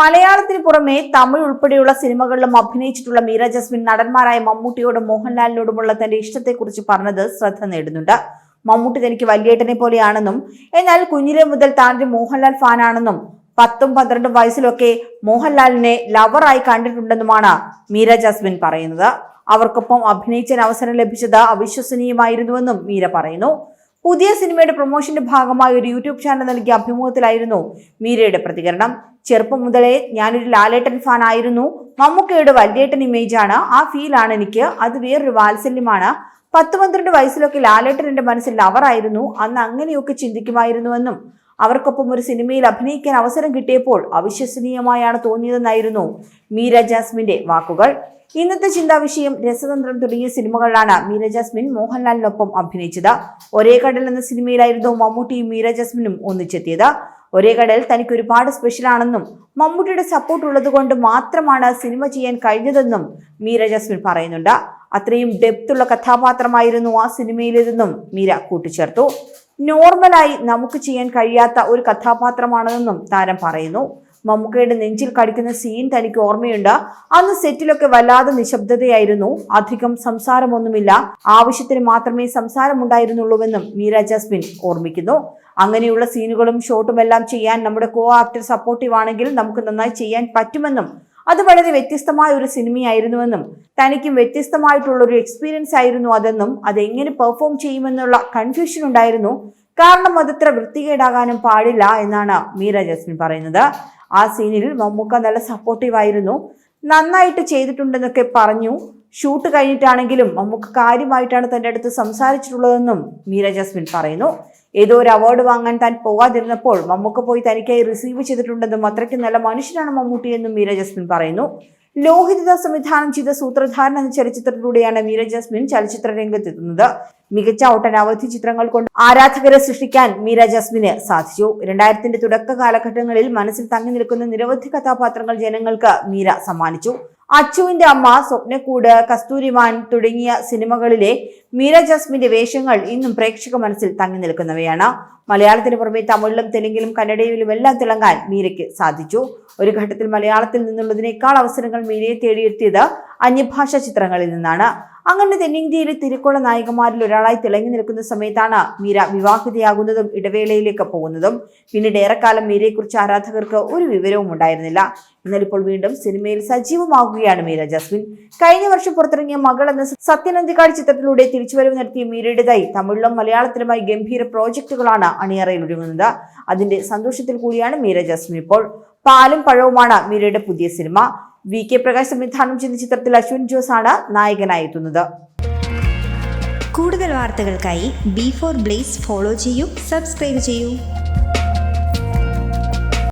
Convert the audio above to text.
മലയാളത്തിന് പുറമെ തമിഴ് ഉൾപ്പെടെയുള്ള സിനിമകളിലും അഭിനയിച്ചിട്ടുള്ള മീര ജസ്മിൻ നടന്മാരായ മമ്മൂട്ടിയോടും മോഹൻലാലിനോടുമുള്ള തന്റെ ഇഷ്ടത്തെക്കുറിച്ച് പറഞ്ഞത് ശ്രദ്ധ നേടുന്നുണ്ട്. മമ്മൂട്ടി തനിക്ക് വലിയേട്ടനെ പോലെയാണെന്നും എന്നാൽ കുഞ്ഞിലെ മുതൽ താൻ ഒരു മോഹൻലാൽ ഫാനാണെന്നും പത്തും പന്ത്രണ്ടും വയസ്സിലൊക്കെ മോഹൻലാലിനെ ലവറായി കണ്ടിട്ടുണ്ടെന്നുമാണ് മീര ജാസ്മിൻ പറയുന്നത്. അവർക്കൊപ്പം അഭിനയിക്കാൻ അവസരം ലഭിച്ചത് അവിശ്വസനീയമായിരുന്നുവെന്നും മീര പറയുന്നു. പുതിയ സിനിമയുടെ പ്രൊമോഷന്റെ ഭാഗമായി ഒരു യൂട്യൂബ് ചാനൽ നൽകിയ അഭിമുഖത്തിലായിരുന്നു മീരയുടെ പ്രതികരണം. ചെറുപ്പം മുതലേ ഞാനൊരു ലാലേട്ടൻ ഫാൻ ആയിരുന്നു. മമ്മൂക്കയുടെ വല്യേട്ടൻ ഇമേജാണ് ആ ഫീലാണ് എനിക്ക്. അത് വേറൊരു വാത്സല്യമാണ്. പത്ത് പന്ത്രണ്ട് വയസ്സിലൊക്കെ ലാലേട്ടൻ എന്റെ മനസ്സിൽ ലവറായിരുന്നു അന്ന് അങ്ങനെയൊക്കെ ചിന്തിക്കുമായിരുന്നുവെന്നും അവർക്കൊപ്പം ഒരു സിനിമയിൽ അഭിനയിക്കാൻ അവസരം കിട്ടിയപ്പോൾ അവിശ്വസനീയമായാണ് തോന്നിയതെന്നായിരുന്നു മീര ജാസ്മിന്റെ വാക്കുകൾ. ഇന്നത്തെ ചിന്താ വിഷയം രസതന്ത്രം തുടങ്ങിയ സിനിമകളിലാണ് മീര ജാസ്മിൻ മോഹൻലാലിനൊപ്പം അഭിനയിച്ചത്. ഒരേ കടൽ എന്ന സിനിമയിലായിരുന്നു മമ്മൂട്ടിയും മീര ജാസ്മിനും ഒന്നിച്ചെത്തിയത്. ഒരേ കടൽ തനിക്ക് ഒരുപാട് സ്പെഷ്യലാണെന്നും മമ്മൂട്ടിയുടെ സപ്പോർട്ട് ഉള്ളതുകൊണ്ട് മാത്രമാണ് സിനിമ ചെയ്യാൻ കഴിഞ്ഞതെന്നും മീര ജാസ്മിൻ പറയുന്നുണ്ട്. അത്രയും ഡെപ്തുള്ള കഥാപാത്രമായിരുന്നു ആ സിനിമയിലേതെന്നും മീര കൂട്ടിച്ചേർത്തു. നോർമലായി നമുക്ക് ചെയ്യാൻ കഴിയാത്ത ഒരു കഥാപാത്രമാണെന്നും താരം പറയുന്നു. മമ്മൂക്കയുടെ നെഞ്ചിൽ കടിക്കുന്ന സീൻ തനിക്ക് ഓർമ്മയുണ്ട്. അന്ന് സെറ്റിലൊക്കെ വല്ലാതെ നിശബ്ദതയായിരുന്നു. അധികം സംസാരമൊന്നുമില്ല. ആവശ്യത്തിന് മാത്രമേ സംസാരമുണ്ടായിരുന്നുള്ളൂവെന്നും മീര ജാസ്മിൻ ഓർമ്മിക്കുന്നു. അങ്ങനെയുള്ള സീനുകളും ഷോട്ടും എല്ലാം ചെയ്യാൻ നമ്മുടെ കോ ആക്ടർ സപ്പോർട്ടീവ് ആണെങ്കിൽ നമുക്ക് നന്നായി ചെയ്യാൻ പറ്റുമെന്നും അത് വളരെ വ്യത്യസ്തമായ ഒരു സിനിമയായിരുന്നുവെന്നും തനിക്കും വ്യത്യസ്തമായിട്ടുള്ള ഒരു എക്സ്പീരിയൻസ് ആയിരുന്നു അതെന്നും അത് എങ്ങനെ പെർഫോം ചെയ്യുമെന്നുള്ള കൺഫ്യൂഷൻ ഉണ്ടായിരുന്നു. കാരണം അതത്ര വൃത്തികേടാകാനും പാടില്ല എന്നാണ് മീര ജസ്മിൻ പറയുന്നത്. ആ സീനിൽ മമ്മൂക്ക നല്ല സപ്പോർട്ടീവ് ആയിരുന്നു. നന്നായിട്ട് ചെയ്തിട്ടുണ്ടെന്നൊക്കെ പറഞ്ഞു. ഷൂട്ട് കഴിഞ്ഞിട്ടാണെങ്കിലും മമ്മൂക്ക കാര്യമായിട്ടാണ് തന്റെ അടുത്ത് സംസാരിച്ചിട്ടുള്ളതെന്നും മീര ജസ്മിൻ പറയുന്നു. ഏതോ ഒരു അവാർഡ് വാങ്ങാൻ താൻ പോകാതിരുന്നപ്പോൾ മമ്മൂക്ക പോയി തനിക്കായി റിസീവ് ചെയ്തിട്ടുണ്ടെന്നും അത്രയ്ക്ക് നല്ല മനുഷ്യനാണ് മമ്മൂട്ടി എന്നും മീര ജസ്മിൻ പറയുന്നു. ലോഹിത സംവിധാനം ചെയ്ത സൂത്രധാരൻ എന്ന ചലച്ചിത്രത്തിലൂടെയാണ് മീര ജാസ്മിൻ ചലച്ചിത്ര രംഗത്തെത്തുന്നത്. മികച്ച ഒട്ടനവധി ചിത്രങ്ങൾ കൊണ്ട് ആരാധകരെ സൃഷ്ടിക്കാൻ മീര ജസ്മിന് സാധിച്ചു. രണ്ടായിരത്തിന്റെ തുടക്ക കാലഘട്ടങ്ങളിൽ മനസ്സിൽ തങ്ങി നിൽക്കുന്ന നിരവധി കഥാപാത്രങ്ങൾ ജനങ്ങൾക്ക് മീര സമ്മാനിച്ചു. അച്ചുവിന്റെ അമ്മ സ്വപ്നക്കൂട് കസ്തൂരിമാൻ തുടങ്ങിയ സിനിമകളിലെ മീര ജസ്മിന്റെ വേഷങ്ങൾ ഇന്നും പ്രേക്ഷക മനസ്സിൽ തങ്ങി നിൽക്കുന്നവയാണ്. മലയാളത്തിന് പുറമെ തമിഴിലും തെലുങ്കിലും കന്നഡയിലും എല്ലാം തിളങ്ങാൻ മീരയ്ക്ക് സാധിച്ചു. ഒരു ഘട്ടത്തിൽ മലയാളത്തിൽ നിന്നുള്ളതിനേക്കാൾ അവസരങ്ങൾ മീരയെ തേടിയെത്തിയത് അന്യഭാഷ ചിത്രങ്ങളിൽ നിന്നാണ്. അങ്ങനെ തെന്നിന്ത്യയിലെ തിരക്കുള്ള നായികമാരിൽ ഒരാളായി തിളങ്ങി നിൽക്കുന്ന സമയത്താണ് മീര വിവാഹിതയാകുന്നതും ഇടവേളയിലേക്ക് പോകുന്നതും. പിന്നീട് ഏറെക്കാലം മീരയെക്കുറിച്ച് ആരാധകർക്ക് ഒരു വിവരവും ഉണ്ടായിരുന്നില്ല. എന്നാൽ ഇപ്പോൾ വീണ്ടും സിനിമയിൽ സജീവമാകുകയാണ് മീര ജസ്മിൻ. കഴിഞ്ഞ വർഷം പുറത്തിറങ്ങിയ മകൾ എന്ന സത്യനന്ദിക്കാട് ചിത്രത്തിലൂടെ തിരിച്ചുവരവ് നടത്തിയ മീരയുടേതായി തമിഴിലും മലയാളത്തിലുമായി ഗംഭീര പ്രോജക്റ്റുകളാണ് അണിയറയിൽ ഒരുങ്ങുന്നത്. അതിന്റെ സന്തോഷത്തിൽ കൂടിയാണ് മീര ജസ്മിൻ ഇപ്പോൾ. പാലും പഴവുമാണ് മീരയുടെ പുതിയ സിനിമ. വി കെ പ്രകാശ് സംവിധാനം ചെയ്ത ചിത്രത്തിൽ അശ്വിൻ ജോസ് ആണ് നായകനായി എത്തുന്നത് കൂടുതൽ വാർത്തകൾക്കായി ബി ഫോർ ബ്ലേസ് ഫോളോ ചെയ്യൂ സബ്സ്ക്രൈബ് ചെയ്യൂ.